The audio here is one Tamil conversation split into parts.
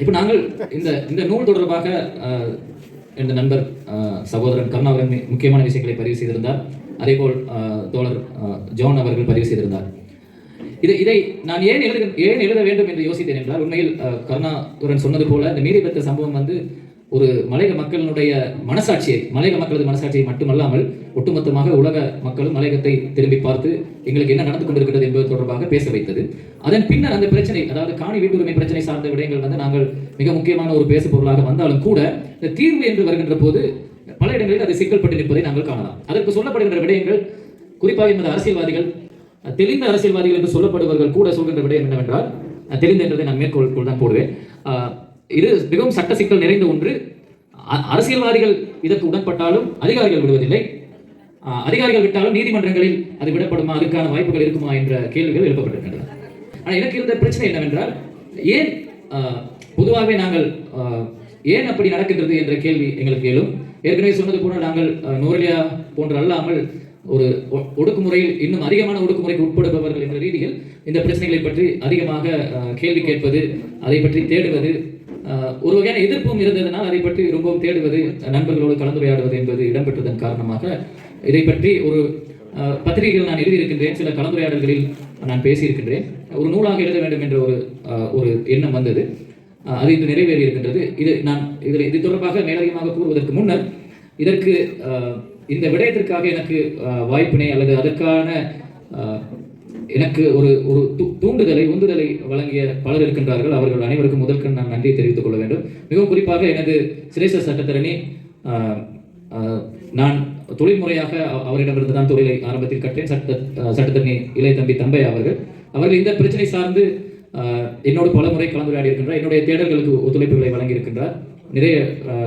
இப்போ நாங்கள் இந்த இந்த நூல் தொடர்பாக எனது நண்பர் சகோதரன் கருணாகரன் அவர்கள் முக்கியமான விஷயங்களை பதிவு செய்திருந்தார். அதேபோல் போல் தோழர் ஜோன் அவர்கள் பதிவு செய்திருந்தார். இதை இதை நான் ஏன் எழுத ஏன் எழுத வேண்டும் என்று யோசித்தேன் என்றால் உண்மையில் அஹ், கருணாகரன் சொன்னது போல இந்த மீறிபத்த சம்பவம் வந்து ஒரு மலையக மக்களினுடைய மனசாட்சியை மலையக மக்களது மனசாட்சியை மட்டுமல்லாமல் ஒட்டுமொத்தமாக உலக மக்களும் மலையகத்தை திரும்பி பார்த்து எங்களுக்கு என்ன நடந்து கொண்டிருக்கிறது என்பது தொடர்பாக பேச வைத்தது. அதன் பின்னர் அந்த பிரச்சனை அதாவது காணி வீட்டுரிமை பிரச்சனை சார்ந்த விடயங்கள் வந்து நாங்கள் மிக முக்கியமான ஒரு பேசு பொருளாக வந்தாலும் கூட இந்த தீர்வு என்று வருகின்ற போது பல இடங்களில் அது சிக்கல்பட்டு நிற்பதை நாங்கள் காணலாம். அதற்கு சொல்லப்படுகின்ற விடயங்கள் குறிப்பாக என்பது அரசியல்வாதிகள் தெளிந்த அரசியல்வாதிகள் என்று சொல்லப்படுபவர்கள் கூட சொல்கின்ற விடயம் என்னவென்றால் தெளிந்த என்றதை நான் மேற்கோள் தான் போடுவேன். இது மிகவும் சட்ட சிக்கல் நிறைந்த ஒன்று. அ- அரசியல்வாதிகள் இதற்கு உடன்பட்டாலும் அதிகாரிகள் விடுவதில்லை. அதிகாரிகள் விட்டாலும் நீதிமன்றங்களில் அது விடப்படுமா? அதுக்கான வாய்ப்புகள் இருக்குமா என்ற கேள்விகள் எழுப்பப்பட்டிருக்கின்றன. ஆனால் எனக்கு இருந்த பிரச்சனை என்னவென்றால் ஏன் பொதுவாகவே நாங்கள் ஏன் அப்படி நடக்கின்றது என்ற கேள்வி எங்களுக்கு எழும். ஏற்கனவே சொன்னது போல நாங்கள் நோரலியா போன்று அல்லாமல் ஒரு ஒ- ஒடுக்குமுறையில் இன்னும் அதிகமான ஒடுக்குமுறைக்கு உட்படுபவர்கள் என்ற ரீதியில் இந்த பிரச்சனைகளை பற்றி அதிகமாக கேள்வி கேட்பது அதை பற்றி தேடுவது ஒரு வகையான எதிர்ப்பும் இருந்ததனால் அதை பற்றி ரொம்பவும் தேடுவது நண்பர்களோடு கலந்துரையாடுவது என்பது இடம்பெற்றதன் காரணமாக இதை பற்றி ஒரு பத்திரிகைகள் நான் எழுதியிருக்கின்றேன் சில கலந்துரையாடல்களில் நான் பேசியிருக்கின்றேன். ஒரு நூலாக எழுத வேண்டும் என்ற ஒரு ஒரு எண்ணம் வந்தது. அது இன்று நிறைவேறி இருக்கின்றது இது நான் இதில் இது தொடர்பாக மேலதிகமாக கூறுவதற்கு முன்னர் இதற்கு இந்த விடயத்திற்காக எனக்கு வாய்ப்பினை அல்லது அதற்கான எனக்கு ஒரு ஒரு தூ- தூண்டுதலை உந்துதலை வழங்கிய பலர் இருக்கின்றார்கள். அவர்கள் அனைவருக்கும் முதற்கண் நான் நன்றியை தெரிவித்துக் கொள்ள வேண்டும். மிகவும் குறிப்பாக எனது சிரேஷ்ட சட்டத்தரணி நான் தொழில்முறையாக அவரிடமிருந்து தான் தொழிலை ஆரம்பத்தில் கற்றேன். சட்ட அஹ், சட்டத்தரணி இளைய தம்பி தம்பை அவர்கள். அவர்கள் இந்த பிரச்சனை சார்ந்து என்னோடு பல முறை கலந்துரையாடி இருக்கின்றார். என்னுடைய தேடல்களுக்கு ஒத்துழைப்புகளை வழங்கி இருக்கின்றார் நிறைய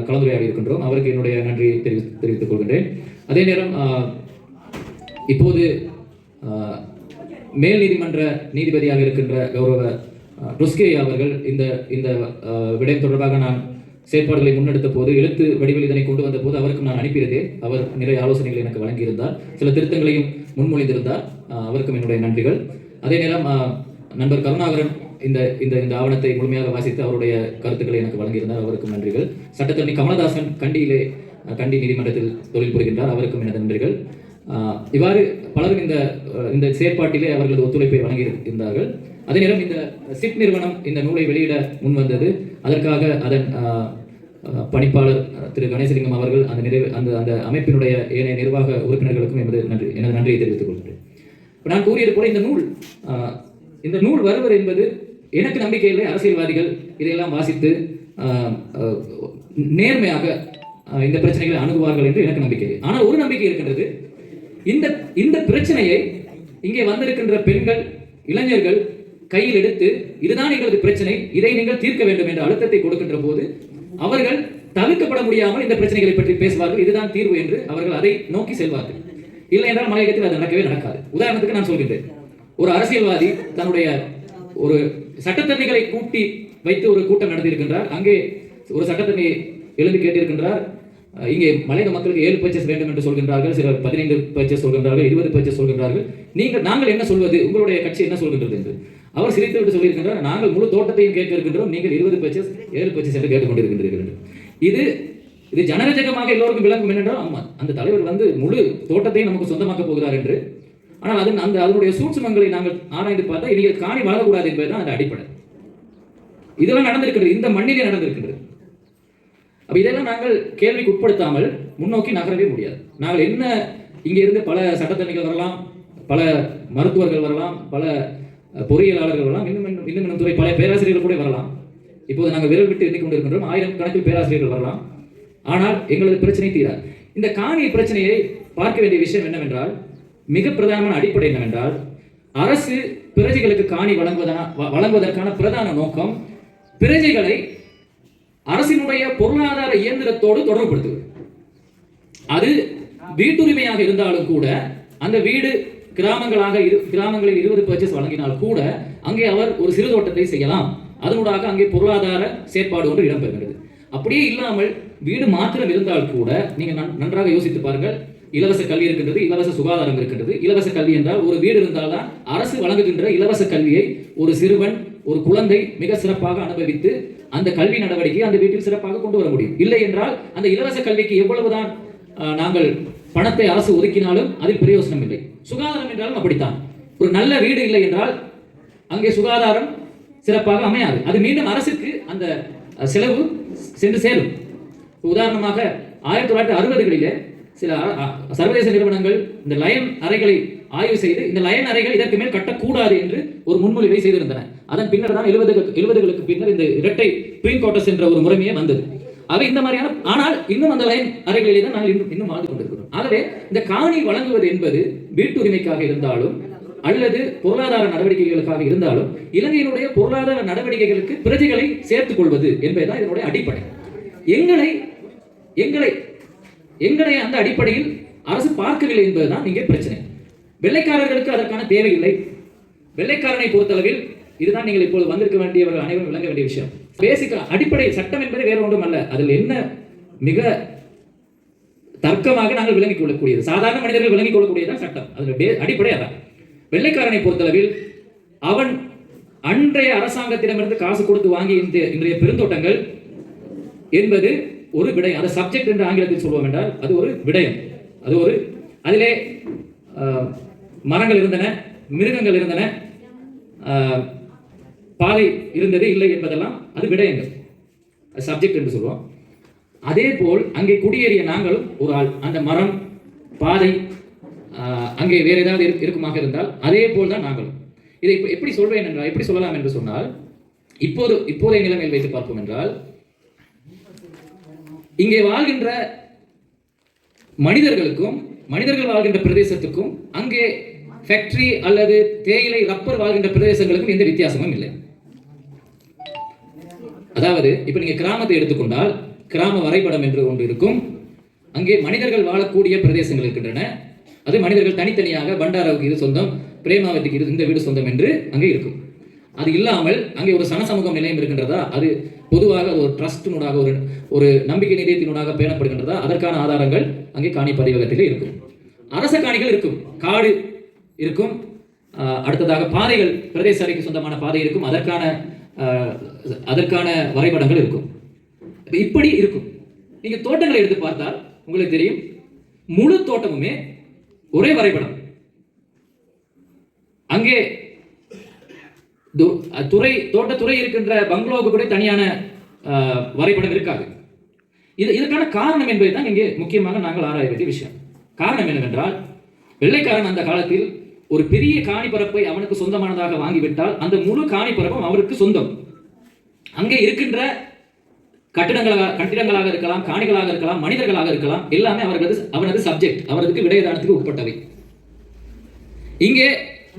கலந்துரையாடி இருக்கின்றோம். அவருக்கு என்னுடைய நன்றியை தெரிவி தெரிவித்துக் கொள்கின்றேன். அதே நேரம் இப்போது மேல் நீதிமன்ற நீதிபதியாக இருக்கின்ற கௌரவ ருஸ்கே அவர்கள் இந்த இந்த விடயம் தொடர்பாக நான் செயற்பாடுகளை முன்னெடுத்த போது எழுத்து வடிவில் இதனை கொண்டு வந்த போது அவருக்கும் நான் அனுப்பியிருந்தேன். அவர் நிறைய ஆலோசனைகளை எனக்கு வழங்கியிருந்தார். சில திருத்தங்களையும் முன்மொழிந்திருந்தார். அவருக்கும் என்னுடைய நன்றிகள். அதே நேரம் நண்பர் கருணாகரன் இந்த இந்த இந்த ஆவணத்தை முழுமையாக வாசித்து அவருடைய கருத்துக்களை எனக்கு வழங்கியிருந்தார். அவருக்கும் நன்றிகள். சட்டத்தரணி கமலதாசன் கண்டியிலே கண்டி நீதிமன்றத்தில் தொழில் புரிகின்றார். அவருக்கும் எனது நன்றிகள். இவ்வாறு பலரும் இந்த இந்த செயற்பாட்டிலே அவர்களது ஒத்துழைப்பை வழங்கி இருந்தார்கள் அதே நேரம் இந்த சிட் நிறுவனம் இந்த நூலை வெளியிட முன்வந்தது. அதற்காக அதன் பணிப்பாளர் திரு கணேசலிங்கம் அவர்கள் அந்த நிறைவு அந்த அந்த அமைப்பினுடைய ஏனைய நிர்வாக உறுப்பினர்களுக்கும் எனது நன்றி எனது நன்றியை தெரிவித்துக் கொள்கிறேன் நான் கூறியது போல இந்த நூல் இந்த நூல் வருவர் என்பது எனக்கு நம்பிக்கை இல்லை அரசியல்வாதிகள் இதையெல்லாம் வாசித்து நேர்மையாக இந்த பிரச்சனைகளை அணுகுவார்கள் என்று எனக்கு நம்பிக்கை ஆனால் ஒரு நம்பிக்கை இருக்கின்றது. இந்த இந்த பிரச்சனையை இங்கே வந்திருக்கின்ற பெண்கள் இளைஞர்கள் கையில் எடுத்து இதுதான் எங்களது பிரச்சனை இதை நீங்கள் தீர்க்க வேண்டும் என்ற அழுத்தத்தை கொடுக்கின்ற போது அவர்கள் தவிர்க்கப்பட முடியாமல் இந்த பிரச்சனைகளை பற்றி பேசுவார்கள். இதுதான் தீர்வு என்று அவர்கள் அதை நோக்கி செல்வார்கள். இல்லை என்றால் மலையகத்தில் அது நடக்கவே நடக்காது. உதாரணத்துக்கு நான் சொல்கின்றேன். ஒரு அரசியல்வாதி தன்னுடைய ஒரு சட்டத்தரணிகளை கூட்டி வைத்து ஒரு கூட்டம் நடத்தியிருக்கின்றார். அங்கே ஒரு சட்டத்தரணி எழுந்து கேட்டிருக்கின்றார். இங்கே மலையக மக்களுக்கு ஏழு பர்ச்சேஸ் வேண்டும் என்று சொல்கின்றார்கள் சிலர் பதினைந்து பர்ச்சேஸ் சொல்கின்றார்கள் இருபது பர்ச்சேஸ் சொல்கின்றார்கள். நீங்கள் நாங்கள் என்ன சொல்வது? உங்களுடைய கட்சி என்ன சொல்கின்றது என்று. அவர் சிரித்து விட்டு சொல்லியிருக்கின்றார் நாங்கள் முழு தோட்டத்தையும் கேட்க இருக்கின்றோம் நீங்கள் இருபது பர்ச்சேஸ் ஏழு பர்ச்சேஸ் என்று கேட்டுக்கொண்டிருக்கின்றீர்கள் இது இது ஜனரஜகமாக எல்லோருக்கும் விளங்கும் என்னென்றால் ஆமாம் அந்த தலைவர் வந்து முழு தோட்டத்தையும் நமக்கு சொந்தமாக்க போகிறார் என்று. ஆனால் அது அந்த அதனுடைய சூட்சமங்களை நாங்கள் ஆராய்ந்து பார்த்தா நீங்கள் காணி வழங்கக்கூடாது என்பதுதான் அந்த அடிப்படை. இதெல்லாம் நடந்திருக்கிறது இந்த மண்ணிலே நடந்திருக்கின்றது. அப்ப இதெல்லாம் நாங்கள் கேள்விக்கு உட்படுத்தாமல் முன்னோக்கி நகரவே முடியாது. நாங்கள் என்ன இங்க இருந்து பல சட்டத்தணிகள் வரலாம் பல மருத்துவர்கள் வரலாம் பல பொறியியலாளர்கள் வரலாம் இன்னும் இன்னும் இன்னும் இன்னும் துறை பல பேராசிரியர்கள் கூட வரலாம். இப்போது நாங்கள் விரல் விட்டு எண்ணிக் கொண்டிருக்கின்றோம். ஆயிரம் கணக்கில் பேராசிரியர்கள் வரலாம். ஆனால் எங்களது பிரச்சனை தீராது. இந்த காணி பிரச்சனையை பார்க்க வேண்டிய விஷயம் என்னவென்றால் மிக பிரதானமான அடிப்படை என்னவென்றால் அரசு பிரஜைகளுக்கு காணி வழங்குவதா வ- வழங்குவதற்கான பிரதான நோக்கம் பிரஜைகளை அரசினுடைய பொருளாதார இயந்திரத்தோடு தொடர்புபடுத்துவது. அது வீட்டுரிமையாக இருந்தாலும் கூட அந்த வீடு கிராமங்களாக இரு கிராமங்களில் இருபது பர்ச்சேஸ் வழங்கினால் கூட அங்கே அவர் ஒரு சிறு தோட்டத்தை செய்யலாம். அதனூடாக அங்கே பொருளாதார செயற்பாடு ஒன்று இடம்பெறுகிறது. அப்படியே இல்லாமல் வீடு மாத்திரம் இருந்தால் கூட நீங்கள் நன்- நன்றாக யோசித்து பாருங்கள். இலவச கல்வி இருக்கின்றது இலவச சுகாதாரம் இருக்கின்றது. இலவச கல்வி என்றால் ஒரு வீடு இருந்தால்தான் அரசு வழங்குகின்ற இலவச கல்வியை ஒரு சிறுவன் ஒரு குழந்தை மிக சிறப்பாக அனுபவித்து அந்த கல்வி நடவடிக்கையை அந்த வீட்டில் சிறப்பாக கொண்டு வர முடியும். இல்லை என்றால் அந்த இலவச கல்விக்கு எவ்வளவுதான் நாங்கள் பணத்தை அரசு ஒதுக்கினாலும் அதில் பிரயோசனம் இல்லை. சுகாதாரம் என்றாலும் அப்படித்தான். ஒரு நல்ல வீடு இல்லை என்றால் அங்கே சுகாதாரம் சிறப்பாக அமையாது. அது மீண்டும் அரசுக்கு அந்த செலவு சென்று சேரும். உதாரணமாக ஆயிரத்தி தொள்ளாயிரத்தி அறுபதுகளிலே சில சர்வதேச நிறுவனங்கள் இந்த லயன் அறைகளை ஆய்வு செய்து இந்த லயன் அறைகள் இதற்கு மேல் கட்டக்கூடாது என்று ஒரு முன்மொழிவை செய்திருந்தன. அதன் பின்னர் தான் எழுபது எழுபதுகளுக்கு பின்னர் இந்த இரட்டை ட்வின் குவார்டர்ஸ் என்ற ஒரு முறைமையே வந்தது. அவை இந்த மாதிரியான ஆனால் இன்னும் அந்த லயன் அறைகளிலே தான் நாங்கள் இன்னும் இன்னும் வாழ்ந்து கொண்டிருக்கிறோம். ஆகவே இந்த காணி வழங்குவது என்பது வீட்டுரிமைக்காக இருந்தாலும் அல்லது பொருளாதார நடவடிக்கைகளுக்காக இருந்தாலும் இலங்கையினுடைய பொருளாதார நடவடிக்கைகளுக்கு பிரஜைகளை சேர்த்துக் கொள்வது என்பதுதான் இதனுடைய அடிப்படை. எங்களை எங்களை எங்களை அந்த அடிப்படையில் அரசு பார்க்கவில்லை என்பதுதான் இங்கே பிரச்சனை. வெள்ளைக்காரர்களுக்கு அதற்கான தேவையில்லை. வெள்ளைக்காரனை பொறுத்தளவில் இதுதான் நீங்கள் இப்போது வந்திருக்க வேண்டியவர்கள் அனைவரும் விளங்க வேண்டிய விஷயம். பேசிக் அடிப்படை சட்டம் என்பது வேறு ஒன்றும் அல்ல. அதில் என்ன மிக தர்க்கமாக நாங்கள் விளங்கிக் கொள்ளக்கூடியது. சாதாரண மனிதர்கள் விளங்கிக் கொள்ளக்கூடியதான் சட்டம். அதில் அடிப்படை அதான். வெள்ளைக்காரனை பொறுத்தளவில் அவன் அன்றைய அரசாங்கத்திடமிருந்து காசு கொடுத்து வாங்கி இந்த இன்றைய பெருந்தோட்டங்கள் என்பது ஒரு விடயம். அது சப்ஜெக்ட் என்று ஆங்கிலத்தில் சொல்வோம் என்றால் அது ஒரு விடயம். அது ஒரு அதிலே மரங்கள் இருந்தன மிருகங்கள் இருந்தன பாலை பாதை இருந்தது இல்லை என்பதெல்லாம் அது விடயங்கள் சப்ஜெக்ட் என்று சொல்லுவோம் அதே போல் அங்கே குடியேறிய நாங்களும் ஒரு ஆள் அந்த மரம் பாதை அங்கே வேற ஏதாவது இருக்குமாக இருந்தால் அதே போல் தான் நாங்களும். இதை இப்போ எப்படி சொல்வேன் என்றால் எப்படி சொல்லலாம் என்று சொன்னால் இப்போது இப்போதைய நிலைமையில் வைத்து பார்ப்போம் என்றால் இங்கே வாழ்கின்ற மனிதர்களுக்கும் மனிதர்கள் வாழ்கின்ற பிரதேசத்துக்கும் அங்கே ஃபேக்டரி அல்லது தேயிலை ரப்பர் வாழ்கின்ற பிரதேசங்களுக்கும் எந்த வித்தியாசமும் இல்லை. அதாவது இப்போ நீங்கள் கிராமத்தை எடுத்துக்கொண்டால் கிராம வரைபடம் என்று ஒன்று இருக்கும். அங்கே மனிதர்கள் வாழக்கூடிய பிரதேசங்கள் இருக்கின்றன. அது மனிதர்கள் தனித்தனியாக பண்டாராவுக்கு இது சொந்தம் பிரேமாவதிக்கு இது இந்த வீடு சொந்தம் என்று அங்கே இருக்கும். அது இல்லாமல் அங்கே ஒரு சனசமூகம் நிலையம் இருக்கின்றதா? அது பொதுவாக அது ஒரு ட்ரஸ்டினூடாக ஒரு ஒரு நம்பிக்கை நிலையத்தினூடாக பேணப்படுகின்றதா? அதற்கான ஆதாரங்கள் அங்கே காணி பதிவகத்தில் இருக்கும். அரச காணிகள் இருக்கும். காடு இருக்கும். அடுத்ததாக பாதைகள் பிரதேச அறைக்கு சொந்தமான பாதை இருக்கும். அதற்கான ஆஹ், அதற்கான வரைபடங்கள் இருக்கும். இப்படி இருக்கும். நீங்க தோட்டங்களை எடுத்து பார்த்தால் உங்களுக்கு தெரியும். முழு தோட்டமுமே ஒரே வரைபடம். அங்கே துறை தோட்டத்துறை இருக்கின்ற பங்களாவுக்கு கூட தனியான ஆஹ், வரைபடம் இருக்காது. இது இதற்கான காரணம் என்பதுதான் இங்கே முக்கியமாக நாங்கள் ஆராய வேண்டிய விஷயம். காரணம் என்னவென்றால் வெள்ளைக்காரன் அந்த காலத்தில் ஒரு பெரிய காணிப்பரப்பை அவனுக்கு சொந்தமானதாக வாங்கிவிட்டால் அந்த முழு காணிப்பரப்பும் அவருக்கு சொந்தம். அங்கே இருக்கின்ற கட்டிடங்களாக கட்டிடங்களாக இருக்கலாம் காணிகளாக இருக்கலாம் மனிதர்களாக இருக்கலாம் எல்லாமே அவர்களது அவனது சப்ஜெக்ட் அவரதுக்கு விடயதானத்துக்கு உட்பட்டவை. இங்கே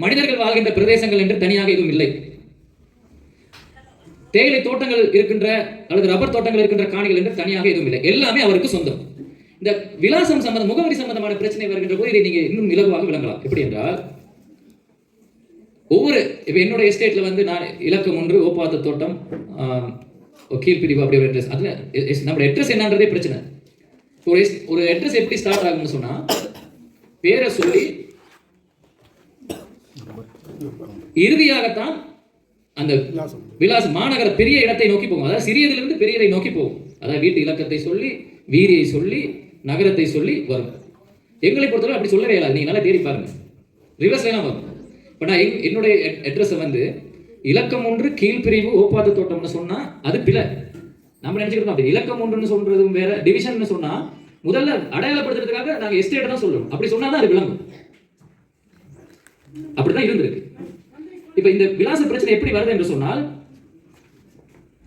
மனிதர்கள் வாழ்கின்ற பிரதேசங்கள் என்று தனியாக எதுவும் இல்லை. தேயிலை தோட்டங்கள் இருக்கின்ற அல்லது ரப்பர் தோட்டங்கள் இருக்கின்ற காணிகள் என்று தனியாக எதுவும் இல்லை. எல்லாமே அவருக்கு சொந்தம். இந்த விலாசம் சம்பந்த முகவரி சம்பந்தமான பிரச்சனை வருகின்ற போது இதை நீங்க இன்னும் இலகுவாக விளங்கலாம். எப்படி என்றால் ஒவ்வொரு இப்போ என்னோட எஸ்டேட்ல வந்து நான் இலக்கம் ஒன்று ஓப்பாத்த தோட்டம் ஆஹ், ஒரு கீழ்பிரிவு அப்படி ஒரு அட்ரஸ் அதுல எ- நம்மளோட அட்ரஸ் என்னன்றதே பிரச்சனை. ஒரு ஒரு அட்ரஸ் எப்படி ஸ்டார்ட் ஆகும்னு சொன்னா பேரை சொல்லி இறுதியாகத்தான் அந்த விலாசம் மாநகர பெரிய இடத்தை நோக்கி போகும். அதாவது சிறியதிலிருந்து பெரியதை நோக்கி போகும். அதாவது வீட்டு இலக்கத்தை சொல்லி வீதியை சொல்லி நகரத்தை சொல்லி வரும் எங்களை பொறுத்தவரை அப்படி சொல்லவே இயலாது நீங்க நல்லா தேடி பாருங்க. ரிவர்ஸ் எல்லாம் வரும். இப்போ நான் எங் என்னுடைய அட்ரஸை வந்து இலக்கம் ஒன்று கீழ்பிரிவு ஓப்பாத தோட்டம்னு சொன்னால் அது பிழை. நம்ம நினைச்சுக்கிட்டோம் அப்படி. இலக்கம் ஒன்றுன்னு சொல்றதும் வேற டிவிஷன் சொன்னா முதல்ல அடையாளப்படுத்துறதுக்காக நாங்கள் எஸ்டேட் தான் சொல்றோம். அப்படி சொன்னா தான் அது விளங்கும். அப்படிதான் இருந்திருக்கு. இப்போ இந்த விலாச பிரச்சனை எப்படி வருது என்று சொன்னால்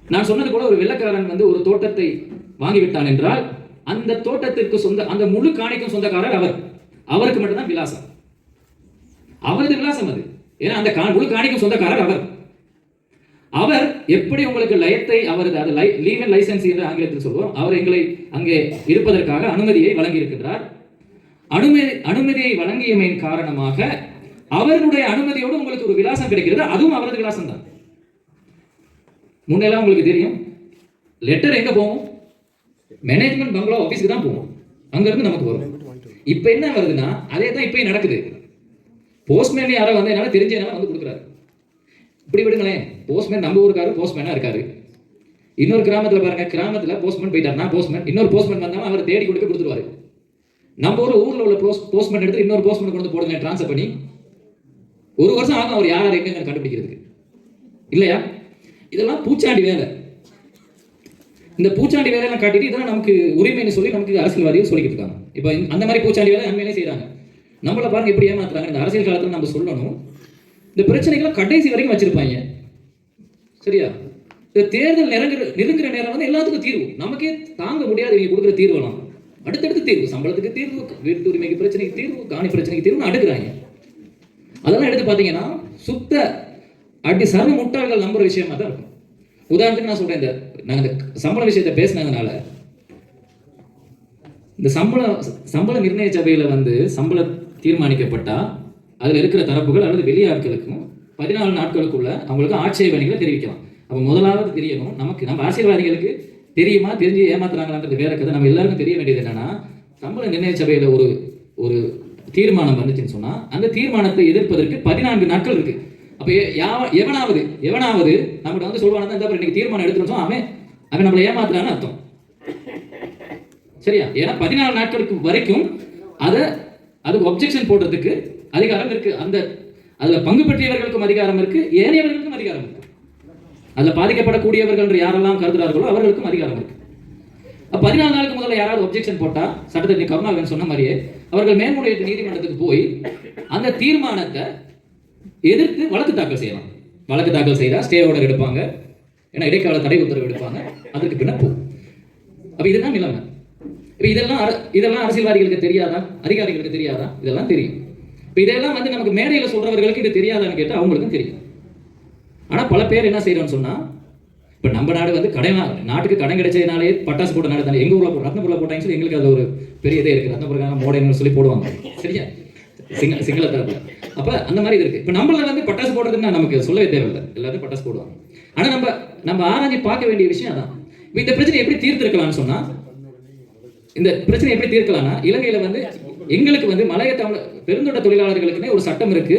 நான் சொன்னது போல ஒரு வெள்ளக்காரன் வந்து ஒரு தோட்டத்தை வாங்கிவிட்டான் என்றால் அந்த தோட்டத்திற்கு சொந்த அந்த முழு காணிக்கும் சொந்தக்காரர் அவர். அவருக்கு மட்டும்தான் விலாசம். அவரது விலாசம் அது. ஏன்னா அந்த முழு காணிக்கும் சொந்தக்காரர் அவர். அவர் எப்படி உங்களுக்கு லயத்தை அவரது அது லீகல் லைசன்ஸ் என்று ஆங்கிலத்தில் சொல்வோம் அவர் எங்களை அங்கே இருப்பதற்காக அனுமதியை வழங்கி இருக்கின்றார் அனுமதி அனுமதியை வழங்கியமையின் காரணமாக அவருடைய அனுமதியோடு உங்களுக்கு ஒரு விலாசம் கிடைக்கிறது அதுவும் அவரது விலாசம் தான். முன்னெல்லாம் உங்களுக்கு தெரியும் லெட்டர் எங்க போகும்? மேனேஜ்மெண்ட் பங்களா ஆபீஸ்க்கு தான் போவோம் அங்கிருந்து நமக்கு வரும். இப்போ என்ன வருதுன்னா அதே தான் இப்பயும் நடக்குது. போஸ்ட்மேன் யாரோ வந்து என்னால தெரிஞ்ச என்னால வந்து கொடுக்குறாரு. இப்படி விடுங்களேன். போஸ்ட்மேன் நம்ம ஊருக்காரு போஸ்ட்மேனா இருக்காரு. இன்னொரு கிராமத்துல பாருங்க கிராமத்துல போஸ்ட்மேன் போயிட்டார் நான் போஸ்ட்மேன் இன்னொரு போஸ்ட்மேன் வந்தாலும் அவர் தேடி கொண்டு போய் கொடுத்துருவாரு. நம்ம ஊர் ஊர்ல உள்ள போஸ்ட் போஸ்ட்மேன் எடுத்து இன்னொரு போஸ்ட்மேன் கொண்டு போடுங்க ட்ரான்ஸ்ஃபர் பண்ணி. ஒரு வருஷம் ஆகும் அவர் யார் எங்க கண்டுபிடிக்கிறதுக்கு. இல்லையா? இதெல்லாம் பூச்சாண்டி வேலை. இந்த பூச்சாண்டி வேலையெல்லாம் காட்டிட்டு இதெல்லாம் நமக்கு உரிமைன்னு சொல்லி நமக்கு அரசியல்வாதிகள் சொல்லிக்கிட்டு இருக்காங்க. இப்போ இந்த- அந்த மாதிரி பூச்சாண்டி வேலை உண்மையிலே செய்கிறாங்க நம்மளை பாருங்க எப்படி ஏமாத்துறாங்க. இந்த அரசியல் காலத்துல நம்ம சொல்லணும். இந்த பிரச்சனைகளை கடைசி வரைக்கும் வச்சிருப்பாங்க. சரியா? இந்த தேர்தல் நெருங்குற நெருங்குற நேரம் வந்து எல்லாத்துக்கும் தீர்வு. நமக்கே தாங்க முடியாது இவங்க கொடுக்குற தீர்வெல்லாம். அடுத்தடுத்து தீர்வு. சம்பளத்துக்கு தீர்வு வீட்டு உரிமைக்கு பிரச்சனைக்கு தீர்வு காணி பிரச்சனைக்கு தீர்வு அடுக்குறாங்க. அதெல்லாம் எடுத்து பார்த்தீங்கன்னா சுத்த அடி சர்வ முட்டாள்கள் நம்புற விஷயமா தான் இருக்கும். உதாரணத்துக்கு நான் சொல்றேன் இந்த நாங்க இந்த சம்பள விஷயத்தை பேசினதுனால இந்த சம்பள சம்பள நிர்ணய சபையில வந்து சம்பளம் தீர்மானிக்கப்பட்டால் அதில் இருக்கிற தரப்புகள் அல்லது வெளியாட்களுக்கும் பதினாலு நாட்களுக்குள்ள அவங்களுக்கு ஆட்சேபனைகளை தெரிவிக்கலாம். அப்போ முதலாவது தெரியணும் நமக்கு நம்ம அரசியல்வாதிகளுக்கு தெரியுமா தெரிஞ்சு ஏமாத்துறாங்களான்றது வேற கதை. நம்ம எல்லாருக்கும் தெரிய வேண்டியது என்னன்னா சம்பள நிர்ணய சபையில ஒரு ஒரு தீர்மானம் வந்துச்சுன்னு சொன்னா அந்த தீர்மானத்தை எதிர்ப்பதற்கு பதினான்கு நாட்கள் இருக்கு. அப்ப யாவ- எவனாவது எவனாவது நம்மகிட்ட வந்து சொல்லுவானா இந்த இன்னைக்கு தீர்மானம் எடுத்துருந்தோம் அவன் அவன் நம்மளை ஏமாத்துறான்னு அர்த்தம். சரியா? ஏன்னா பதினாலு நாட்களுக்கு வரைக்கும் அதை அதுக்கு ஒப்ஜெக்ஷன் போடுறதுக்கு அதிகாரம் இருக்கு. அந்த அதுல பங்கு பெற்றியவர்களுக்கும் அதிகாரம் இருக்கு. ஏனையவர்களுக்கும் அதிகாரம் இருக்கு. அதுல பாதிக்கப்படக்கூடியவர்கள் என்று யாரெல்லாம் கருதுகிறார்களோ அவர்களுக்கும் அதிகாரம் இருக்கு. பதினாலு நாளுக்கு முதல்ல யாராவது ஒப்ஜெக்ஷன் போட்டா சட்டத்தை கருணாகரன் சொன்ன மாதிரியே அவர்கள் மேல்முறையீட்டு நீதிமன்றத்துக்கு போய் அந்த தீர்மானத்தை எதிர்த்து வழக்கு தாக்கல் செய்யலாம். வழக்கு தாக்கல் செய்தால் ஸ்டே ஆர்டர் எடுப்பாங்க. ஏன்னா இடைக்கால தடை உத்தரவு எடுப்பாங்க. அதுக்கு பின்ன போகும். அப்ப இதுதான் நிலைமை. இப்போ இதெல்லாம் அர- இதெல்லாம் அரசியல்வாதிகளுக்கு தெரியாதா? அதிகாரிகளுக்கு தெரியாதா? இதெல்லாம் தெரியும். இப்போ இதெல்லாம் வந்து நமக்கு மேடையில் சொல்றவர்களுக்கு இது தெரியாதான்னு கேட்டால் அவங்களுக்கும் தெரியும். ஆனால் பல பேர் என்ன செய்யறோம்னு சொன்னால் இப்போ நம்ம நாடு வந்து கடன் நாட்டுக்கு கடன் கிடைச்சதுனாலே பட்டாசு போட்ட நாடு தானே. எங்கள் ஊரில் போ- ரத்னபுரில் போட்டாங்கன்னு சொல்லி எங்களுக்கு அது ஒரு பெரிய இதே இருக்குது ரத்னபுரம் மோடைன்னு சொல்லி போடுவாங்க. சரியா? சிங்க சிங்கள தரப்புல அப்போ அந்த மாதிரி இது இருக்கு. இப்போ நம்மள வந்து பட்டாசு போடுறதுன்னா நமக்கு சொல்லவே தேவையில்லை. எல்லாத்தையும் பட்டாசு போடுவாங்க. ஆனால் நம்ம நம்ம ஆராய்ச்சி பார்க்க வேண்டிய விஷயம் அதான். இப்போ இந்த பிரச்சனை எப்படி தீர்த்திருக்கலாம்னு சொன்னால் இந்த பிரச்சனை எப்படி தீர்க்கலாம்னா இலங்கையில வந்து எங்களுக்கு வந்து மலைய தமிழ் பெருந்தோட்ட தொழிலாளர்களுக்குன்னே ஒரு சட்டம் இருக்கு.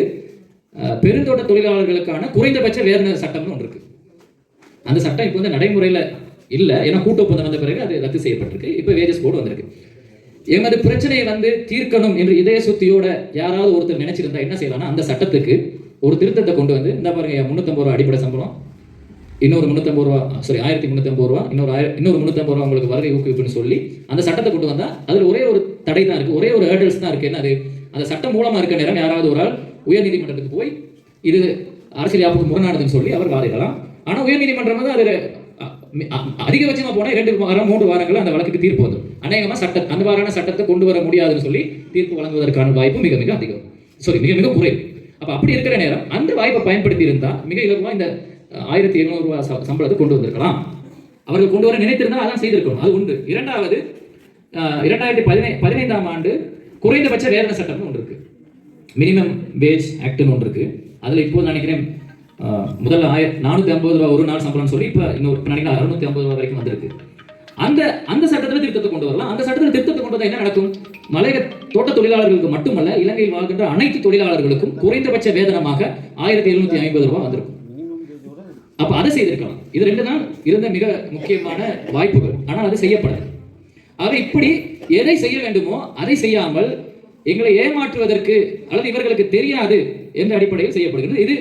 பெருந்தோட்ட தொழிலாளர்களுக்கான குறைந்தபட்ச வேதன சட்டம்னு ஒன்று இருக்கு. அந்த சட்டம் இப்போ வந்து நடைமுறையில இல்லை. ஏன்னா கூட்டு ஒப்பந்தம் வந்த பிறகு அது ரத்து செய்யப்பட்டிருக்கு. இப்போ வேஜஸ் போர்டு வந்திருக்கு. எமது பிரச்சனையை வந்து தீர்க்கணும் என்று இதய சுத்தியோட யாராவது ஒருத்தர் நினைச்சிருந்தா என்ன செய்யலாம்னா அந்த சட்டத்துக்கு ஒரு திருத்தத்தை கொண்டு வந்து இந்த பாருங்க முன்னூத்தம்பது ரூபா அடிப்படை சம்பளம் இன்னொரு முந்நூற்றம்பது ரூபா சாரி ஆயிரத்தி முந்நூற்றம்பது ரூபா இன்னொரு ஆயிரம் இன்னொரு முந்நூற்றம்பது ரூபா உங்களுக்கு வருகை ஊக்குவிப்புன்னு சொல்லி அந்த சட்டத்தை கொண்டு வந்தால் அதில் ஒரே ஒரு தடை தான் இருக்குது ஒரே ஒரு ஹேர்டல்ஸ் தான் இருக்குது என்னது? அந்த சட்டம் மூலமாக இருக்க நேரம் யாராவது ஒரு ஆள் உயர்நீதிமன்றத்துக்கு போய் இது அரசியல் யாப்புக்கு முரணானதுன்னு சொல்லி அவர் வாதிடலாம். ஆனால் உயர்நீதிமன்றம் வந்து அதில் அ- போனால் இரண்டு ரெண்டு வாரம் மூன்று வாரங்கள் அந்த வழக்குக்கு தீர்ப்பு வரும் அநேகமாக சட்ட அந்த வாரான சட்டத்தை கொண்டு வர முடியாதுன்னு சொல்லி தீர்ப்பு வழங்குவதற்கான வாய்ப்பு மிக மிக அதிகம். சாரி மிக மிக குறைவு. அப்போ அப்படி இருக்கிற நேரம் அந்த வாய்ப்பை பயன்படுத்தி இருந்தால் மிக இலகுவாக இந்த ஆயிரத்தி எழுநூறு ரூபாய் ச- சம்பளத்தை கொண்டு வந்திருக்கலாம். அவர்கள் கொண்டு வர நினைத்திருந்தால் அதான் செய்திருக்கணும். அது உண்டு. இரண்டாவது இரண்டாயிரத்தி பதினை பதினைந்தாம் ஆண்டு குறைந்தபட்ச வேதன சட்டம்னு ஒன்று இருக்கு. மினிமம் வேஜ் ஆக்ட்னு ஒன்று இருக்கு. அதில் இப்போது நினைக்கிறேன் முதல்ல ஆய நானூற்றி ஐம்பது ரூபா ஒரு நாள் சம்பளம்னு சொல்லி இப்போ இன்னொரு நினைக்கிறேன் அறுநூத்தி ஐம்பது ரூபா வரைக்கும் வந்திருக்கு. அந்த அந்த சட்டத்தில் திருத்தத்தை கொண்டு வரலாம். அந்த சட்டத்தில் திருத்தத்தை கொண்டு வந்தால் என்ன நடக்கும்? மலைய தோட்ட தொழிலாளர்களுக்கு மட்டுமல்ல இலங்கையில் வாழ்கின்ற அனைத்து தொழிலாளர்களுக்கும் குறைந்தபட்ச வேதனமாக ஆயிரத்தி எழுநூத்தி ஐம்பது ரூபா வந்திருக்கும். அப்ப அதை செய்திருக்கலாம். இது ரெண்டு தான் இருந்த மிக முக்கியமான வாய்ப்புகள். ஆனால் அது செய்யப்படாது ஆக இப்படி எதை செய்ய வேண்டுமோ அதை செய்யாமல் எங்களை ஏமாற்றுவதற்கு அல்லது இவர்களுக்கு தெரியாது என்ற அடிப்படையில் செய்யப்படுகிறது. இது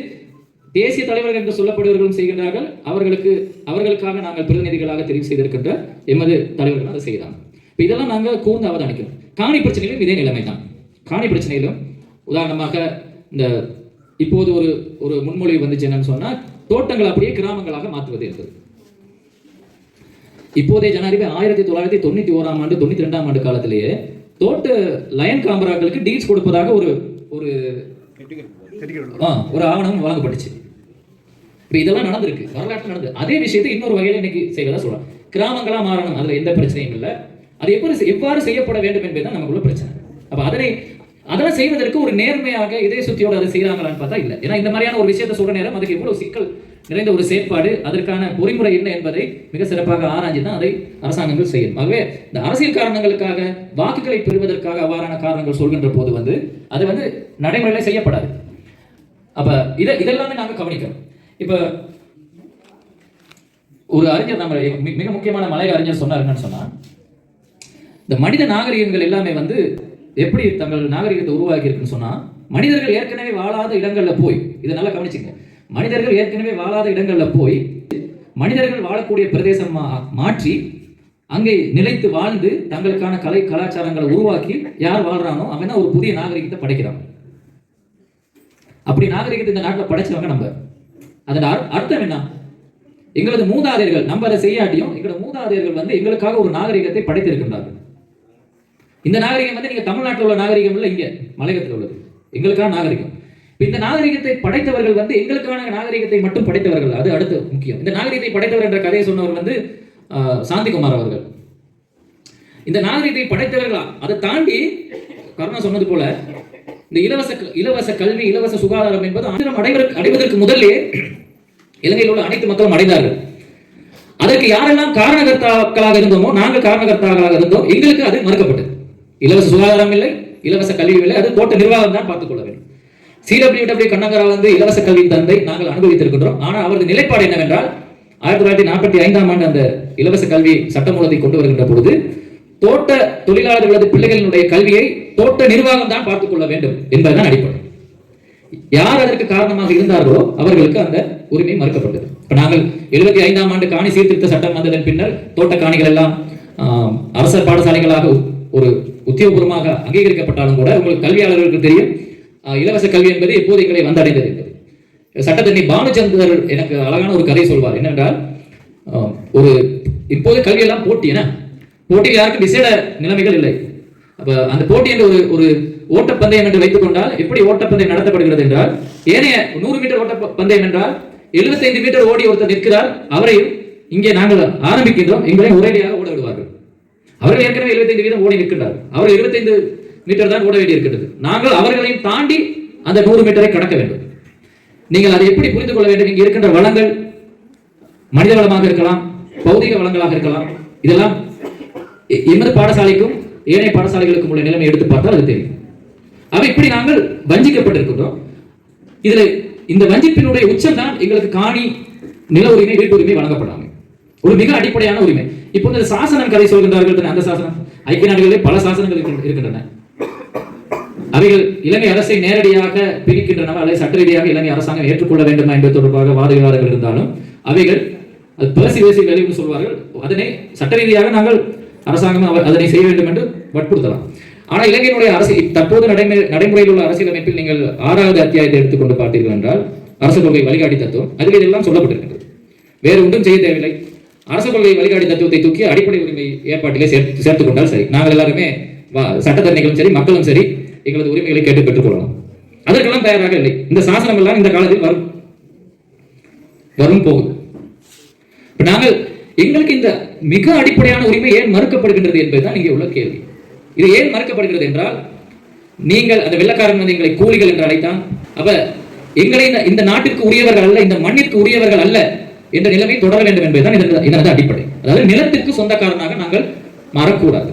தேசிய தலைவர்கள் என்று சொல்லப்படுவர்களும் செய்கின்றார்கள். அவர்களுக்கு அவர்களுக்காக நாங்கள் பிரதிநிதிகளாக தெரிவு செய்திருக்கின்ற எமது தலைவர்கள் அதை செய்கிறாங்க இப்போ இதெல்லாம் நாங்கள் கூர்ந்து அவதானிக்கிறோம். காணி பிரச்சனையிலும் இதே நிலைமை தான் காணி பிரச்சனையிலும் உதாரணமாக இந்த இப்போது ஒரு ஒரு முன்மொழிவு வந்துச்சு என்னன்னு சொன்னால் தோட்டங்கள் அப்படியே கிராமங்களாக மாற்றுவது என்பது. இப்போதைய ஜனாதிபதி ஆயிரத்தி தொள்ளாயிரத்தி தொண்ணூத்தி ஓராம் ஆண்டு தொண்ணூத்தி ரெண்டாம் ஆண்டு காலத்திலேயே தோட்ட லயன் காமராக்களுக்கு டீல்ஸ் கொடுப்பதாக ஒரு ஒரு ஒரு ஆவணம் வழங்கப்பட்டுச்சு. இப்போ இதெல்லாம் நடந்திருக்கு வரலாற்று நடந்து. அதே விஷயத்தை இன்னொரு வகையில இன்னைக்கு செய்வதா சொல்றோம் கிராமங்களா மாறணும் அதுல எந்த பிரச்சனையும் இல்லை. அது எப்படி எவ்வாறு செய்யப்பட வேண்டும் என்பதுதான் நமக்குள்ள பிரச்சனை. அப்ப அதனை அதெல்லாம் செய்வதற்கு ஒரு நேர்மையாக இதய சுத்தியோடு அதை செய்கிறாங்களான்னு பார்த்தா இல்லை. ஏன்னா இந்த மாதிரியான ஒரு விஷயத்தை சொல்ற நேரம் அதுக்கு எவ்வளவு சிக்கல் நிறைந்த ஒரு செயற்பாடு அதற்கான பொறிமுறை என்ன என்பதை மிக சிறப்பாக ஆராய்ஞ்சு தான் அதை அரசாங்கங்கள் செய்யும். ஆகவே இந்த அரசியல் காரணங்களுக்காக வாக்குகளை பெறுவதற்காக அவ்வாறான காரணங்கள் சொல்கின்ற போது வந்து அது வந்து நடைமுறையில செய்யப்படாது. அப்ப இதை இதெல்லாமே நாங்கள் கவனிக்கிறோம் இப்ப ஒரு அறிஞர் நம்ம மி- மிக முக்கியமான மலைய அறிஞர் சொன்னார் என்னன்னு சொன்னா இந்த மனித நாகரிகங்கள் எல்லாமே வந்து எப்படி தங்கள் நாகரிகத்தை உருவாக்கி இருக்குன்னு மனிதர்கள் ஏற்கனவே வாழாத இடங்களில் போய் இதை நல்லா கவனிச்சுங்க மனிதர்கள் ஏற்கனவே வாழாத இடங்களில் போய் மனிதர்கள் வாழக்கூடிய பிரதேசம் மா- மாற்றி அங்கே நிலைத்து வாழ்ந்து தங்களுக்கான கலை கலாச்சாரங்களை உருவாக்கி யார் வாழ்றானோ அவன் ஒரு புதிய நாகரிகத்தை படைக்கிறான். அப்படி நாகரிகத்தை இந்த நாட்டில் படைச்சவங்க நம்ம. அதோட அர்த்தம் என்ன? எங்களது மூதாதையர்கள் நம்ம அதை செய்யாட்டியும் எங்களோட மூதாதையர்கள் வந்து எங்களுக்காக ஒரு நாகரிகத்தை படைத்திருக்கின்றார்கள். இந்த நாகரிகம் வந்து நீங்க தமிழ்நாட்டில் உள்ள நாகரிகம் இல்லை இங்க மலையகத்தில் உள்ளது. எங்களுக்கான நாகரிகம். இந்த நாகரிகத்தை படைத்தவர்கள் வந்து எங்களுக்கான நாகரிகத்தை மட்டும் படைத்தவர்கள் அது அடுத்து முக்கியம். இந்த நாகரிகத்தை படைத்தவர் என்ற கதையை சொன்னவர் வந்து ஆஹ், சாந்திகுமார் அவர்கள். இந்த நாகரிகத்தை படைத்தவர்களா அதை தாண்டி கருணா சொன்னது போல இந்த இலவச இலவச கல்வி இலவச சுகாதாரம் என்பது ஆந்திரம் அடைவதற்கு அடைவதற்கு முதலே இலங்கையில் உள்ள அனைத்து மக்களும் அடைந்தார்கள். அதற்கு யாரெல்லாம் காரணகர்த்தாக்களாக இருந்தோமோ நாங்கள் காரணகர்த்தாக்களாக இருந்தோம். எங்களுக்கு அது மறுக்கப்பட்டது. இலவச சுகாதாரம் இல்லை இலவச கல்வி இல்லை அது கோட்ட நிர்வாகம் தான் பார்த்துக் கொள்ள வேண்டும். சிடபிள்யூடபிள்யூ கண்ணகரா வந்து இலவச கல்வியின் தந்தை நாங்கள் அனுபவித்திருக்கின்றோம். ஆனால் அவரது நிலைப்பாடு என்னவென்றால் ஆயிரத்தி தொள்ளாயிரத்தி நாற்பத்தி ஐந்தாம் ஆண்டு அந்த இலவச கல்வி சட்டமூலத்தை கொண்டு வருகின்ற பொழுது தோட்ட தொழிலாளர்களது பிள்ளைகளினுடைய கல்வியை தோட்ட நிர்வாகம் தான் பார்த்துக் கொள்ள வேண்டும் என்பதுதான் அடிப்படை. யார் அதற்கு காரணமாக இருந்தார்களோ அவர்களுக்கு அந்த உரிமை மறுக்கப்பட்டது. இப்ப நாங்கள் எழுபத்தி ஐந்தாம் ஆண்டு காணி சீர்திருத்த சட்டம் வந்ததன் பின்னர் தோட்ட காணிகள் எல்லாம் ஆம், அரசர் பாடசாலைகளாக ஒரு உத்தியோகபூர்வமாக அங்கீகரிக்கப்பட்டாலும் கூட உங்களுக்கு கல்வியாளர்களுக்கு தெரியும். இலவச கல்வி என்பது எப்போது எங்களை வந்தடைந்தது என்பது. சட்டத்தண்ணி பானுச்சந்தர் எனக்கு அழகான ஒரு கதை சொல்வார். என்னென்றால் ஒரு இப்போது கல்வியெல்லாம் போட்டி என்ன போட்டியில் யாருக்கும் விசேட நிலைமைகள் இல்லை. அப்போ அந்த போட்டி என்று ஒரு ஒரு ஓட்டப்பந்தயம் என்று வைத்துக் கொண்டால் எப்படி ஓட்டப்பந்தயம் நடத்தப்படுகிறது என்றால் ஏனைய நூறு மீட்டர் ஓட்ட பந்தயம் என்றால் 75 மீட்டர் ஓடி ஒருத்தர் நிற்கிறார். அவரையும் இங்கே நாங்கள் ஆரம்பிக்கின்றோம். எங்களையும் ஒரேடியாக ஓட விடுவார்கள். அவர்கள் ஏற்கனவே 75 வீதம் ஓடி நிற்கின்றார்கள் அவர் 25 மீட்டர் தான் ஓட வேண்டி இருக்கிறது நாங்கள் அவர்களையும் தாண்டி அந்த நூறு மீட்டரை கடக்க வேண்டும். நீங்கள் அதை எப்படி புரிந்து கொள்ள வேண்டும்? இங்கே இருக்கின்ற வளங்கள் மனித வளமாக இருக்கலாம் பௌதிக வளங்களாக இருக்கலாம். இதெல்லாம் எ- எமது பாடசாலைக்கும் ஏனைய பாடசாலைகளுக்கும் உள்ள நிலைமை எடுத்து பார்த்தால் அது தெரியும். அவை இப்படி நாங்கள் வஞ்சிக்கப்பட்டிருக்கின்றோம். இதில் இந்த வஞ்சிப்பினுடைய உச்சம் தான் எங்களுக்கு காணி நில உரிமை வீட்டு உரிமை வழங்கப்படாமல். ஒரு மிக அடிப்படையான உரிமை. இப்போ இந்த சாசனம் கதை சொல்கின்றார்கள் அந்த சாசனம்? ஐக்கிய நாடுகளிலே பல சாசனங்கள் இருக்கின்றன. அவைகள் இலங்கை அரசை நேரடியாக பிரிக்கின்றன அல்லது சட்ட ரீதியாக இலங்கை அரசாங்கம் ஏற்றுக்கொள்ள வேண்டுமா என்பது தொடர்பாக வாத விவாதங்கள் இருந்தாலும் அவைகள் அது பேசி பேசி வெளியில் சொல்வார்கள். அதனை சட்ட ரீதியாக நாங்கள் அரசாங்கம் அதனை செய்ய வேண்டும் என்று வற்புறுத்தலாம். ஆனால் இலங்கையினுடைய அரசு தற்போது நடைமுறை நடைமுறையில் உள்ள அரசியலமைப்பில் நீங்கள் ஆறாவது அத்தியாயத்தை எடுத்துக்கொண்டு பார்த்தீர்கள் என்றால் அரசு கொள்கை வழிகாட்டி தத்துவம் அதில் இதெல்லாம் சொல்லப்பட்டிருக்கிறது வேறு ஒன்றும் செய்ய தேவையில்லை. அரசு கொள்கை வழிகாட்டி தத்துவத்தை தூக்கி அடிப்படை உரிமை ஏற்பாட்டிலே சேர்த்து சேர்த்துக் கொண்டால் சரி. நாங்கள் எல்லாருமே வா- சட்டத்தரணிகளும் சரி மக்களும் சரி எங்களது உரிமைகளை கேட்டு பெற்றுக்கொள்ளலாம் அதற்கெல்லாம் தயாராக இல்லை. இந்த சாசனம் எல்லாம் இந்த காலத்தில் வரும். வரும் போகுது. இப்ப நாங்கள் எங்களுக்கு இந்த மிக அடிப்படையான உரிமை ஏன் மறுக்கப்படுகின்றது என்பதுதான் இங்கே உள்ள கேள்வி. இது ஏன் மறுக்கப்படுகிறது என்றால் நீங்கள் அந்த வெள்ளக்காரன் வந்து எங்களை கூலிகள் என்று அழைத்தான். அப்ப எங்களை இந்த நாட்டிற்கு உரியவர்கள் அல்ல இந்த மண்ணிற்கு உரியவர்கள் அல்ல. இந்த நிலைமை தொடர வேண்டும் என்பதுதான் இதனது அடிப்படை. அதாவது நிலத்திற்கு சொந்தக்காரனாக நாங்கள் மாறக்கூடாது.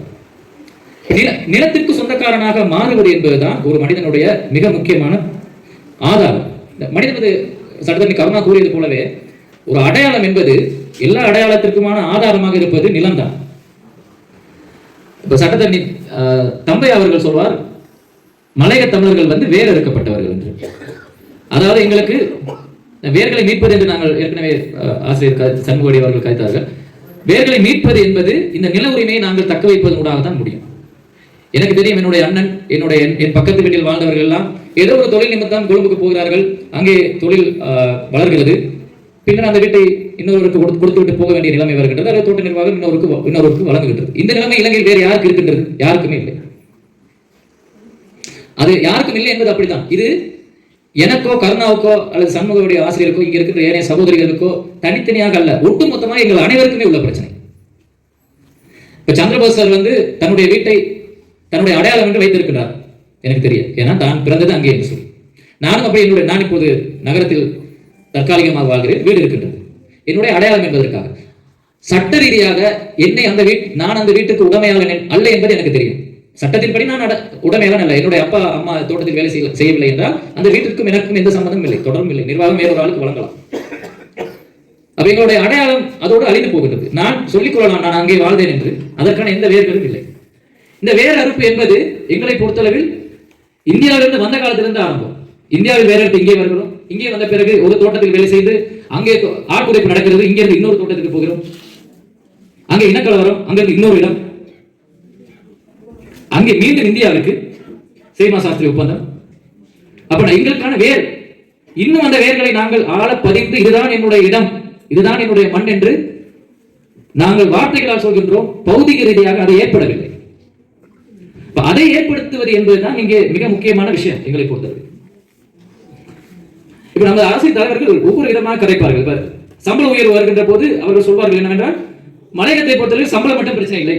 நில நிலத்திற்கு சொந்தக்காரனாக மாறுவது என்பதுதான் ஒரு மனிதனுடைய மிக முக்கியமான ஆதாரம். இந்த மனிதனது சட்டத்தண்ணி கருணா கூறியது போலவே ஒரு அடையாளம் என்பது எல்லா அடையாளத்திற்குமான ஆதாரமாக இருப்பது நிலம்தான். இப்ப சட்டத்தண்ணி தம்பை அவர்கள் சொல்வார் மலையக தமிழர்கள் வந்து வேர் அறுக்கப்பட்டவர்கள் என்று. அதாவது எங்களுக்கு வேர்களை மீட்பது என்று நாங்கள் ஏற்கனவே ஆசிரியர் சண்முகடி அவர்கள் கருத்தார்கள் வேர்களை மீட்பது என்பது இந்த நில உரிமையை நாங்கள் தக்க வைப்பதன் ஊடாக தான் முடியும். எனக்கு தெரியும் என்னுடைய அண்ணன் என்னுடைய என் பக்கத்து வீட்டில் வாழ்ந்தவர்கள் எல்லாம் ஏதோ ஒரு தொழில் நிமித்தம் கொழும்புக்கு போகிறார்கள். அங்கே தொழில் வளர்கிறது. பின்னர் அந்த வீட்டை இன்னொருவருக்கு கொடுத்து கொடுத்து விட்டு போக வேண்டிய நிலைமை வருகின்றது. அல்லது தோட்ட நிர்வாகம் இன்னொருக்கு வ- இன்னொருவருக்கு வழங்குகின்றது. இந்த நிலைமை இலங்கையில் வேறு யாருக்கு இருக்கின்றது? யாருக்குமே இல்லை. அது யாருக்கும் இல்லை என்பது அப்படித்தான். இது எனக்கோ கருணாவுக்கோ அல்லது சண்முகவுடைய ஆசிரியருக்கோ இங்க இருக்கிற ஏனைய சகோதரிகளுக்கோ தனித்தனியாக அல்ல ஒட்டுமொத்தமாக எங்கள் அனைவருக்குமே உள்ள பிரச்சனை. இப்ப சந்திரபோஸ் சார் வந்து தன்னுடைய வீட்டை தன்னுடைய அடையாளம் என்று வைத்திருக்கிறார். எனக்கு தெரியும். ஏன்னா தான் பிறந்தது அங்கே என்று சொல்லி. நானும் அப்படி என்னுடைய நான் இப்போது நகரத்தில் தற்காலிகமாக வாழ்கிறேன். வீடு இருக்கின்றது. என்னுடைய அடையாளம் என்பதற்காக. சட்ட ரீதியாக என்னை அந்த வீட் நான் அந்த வீட்டுக்கு உடமையாளன் அல்ல என்பது எனக்கு தெரியும். சட்டத்தின்படி நான் அட- இல்லை என்னுடைய அப்பா அம்மா தோட்டத்தில் வேலை செய்ய செய்யவில்லை என்றால் அந்த வீட்டிற்கும் எனக்கும் எந்த சம்பந்தமும் இல்லை தொடரும் இல்லை. நிர்வாகம் வேறொரு ஆளுக்கு வழங்கலாம். அப்ப எங்களுடைய அடையாளம் அதோடு அழிந்து போகிறது நான் சொல்லிக் கொள்ளலாம் நான் அங்கே வாழ்ந்தேன் என்று. அதற்கான எந்த வேர்களும் இல்லை. இந்த வேர் அறுப்பு என்பது எங்களை பொறுத்தளவில் இந்தியாவிலிருந்து வந்த காலத்திலிருந்து ஆரம்பம். இந்தியாவில் வேற இடத்து இங்கே வருகிறோம். இங்கே வந்த பிறகு ஒரு தோட்டத்தில் வேலை செய்து அங்கே ஆட்குறைப்பு நடக்கிறது இங்கே இன்னொரு தோட்டத்துக்கு போகிறோம். அங்கே இனக்கலவரம் அங்கிருந்து இன்னொரு இடம். அங்கே மீண்டும் இந்தியாவுக்கு சீமா சாஸ்திரி ஒப்பந்தம். அப்ப எங்களுக்கான வேர். இன்னும் அந்த வேர்களை நாங்கள் ஆழ பதிந்து இதுதான் என்னுடைய இடம் இதுதான் என்னுடைய மண் என்று நாங்கள் வார்த்தைகளால் சொல்கின்றோம். பௌதிக ரீதியாக அதை ஏற்படவில்லை. அதை ஏற்படுத்துவது என்பதுதான் இங்கே மிக முக்கியமான விஷயம் எங்களை பொறுத்தவரை. இப்ப நமது அரசியல் தலைவர்கள் ஒவ்வொரு விதமாக கதைப்பார்கள். சம்பள உயர்வு வருகின்ற போது அவர்கள் சொல்வார்கள் என்னவென்றால் மலையகத்தை பொறுத்தவரை சம்பளம் மட்டும் பிரச்சனை இல்லை.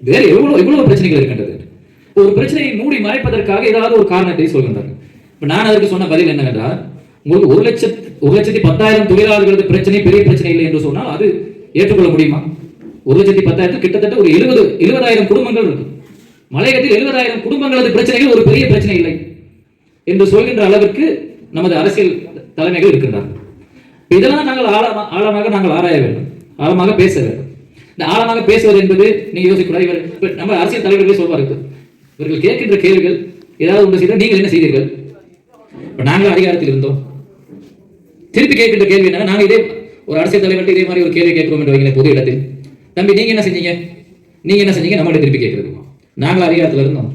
வேறு எவ்வளவு எவ்வளவு பிரச்சனைகள் இருக்கின்றது? ஒரு பிரச்சனையை மூடி மறைப்பதற்காக ஏதாவது ஒரு காரணத்தை சொல்கின்றார்கள். இப்ப நான் அதற்கு சொன்ன பதில் என்னவென்றால் உங்களுக்கு ஒரு லட்சத்து ஒரு லட்சத்தி பத்தாயிரம் தொழிலாளர்களது பிரச்சனை பெரிய பிரச்சனை இல்லை என்று சொன்னால் அது ஏற்றுக்கொள்ள முடியுமா? ஒரு லட்சத்தி பத்தாயிரத்து கிட்டத்தட்ட ஒரு எழுபது எழுபதாயிரம் குடும்பங்கள் இருக்கு. மலையகத்தில் எழுபதாயிரம் குடும்பங்களது பிரச்சனைகள் ஒரு பெரிய பிரச்சனை இல்லை என்று சொல்கின்ற அளவிற்கு நமது அரசியல் தலைமைகள் இருக்கின்றார்கள். இதெல்லாம் நாங்கள் ஆழமா ஆழமாக நாங்கள் ஆராய வேண்டும். ஆழமாக பேச வேண்டும். இந்த ஆழமாக பேசுவது என்பது நீங்க யோசிக்கூடாது இவர் நம்ம அரசியல் தலைவர்களே சொல்வார்கள் இவர்கள் கேட்கின்ற கேள்விகள் ஏதாவது ஒன்று செய்தால் நீங்கள் என்ன செய்தீர்கள்? இப்ப நாங்கள் அதிகாரத்தில் இருந்தோம். திருப்பி கேட்கின்ற கேள்வி என்ன நாங்கள் இதே ஒரு அரசியல் தலைவர்கிட்ட இதே மாதிரி ஒரு கேள்வி கேட்கிறோம் என்று வைங்க பொது இடத்தில். தம்பி நீங்க என்ன செஞ்சீங்க? நீங்க என்ன செஞ்சீங்க? நம்மகிட்ட திருப்பி கேட்கறது நாங்கள் அதிகாரத்தில் இருந்தோம்.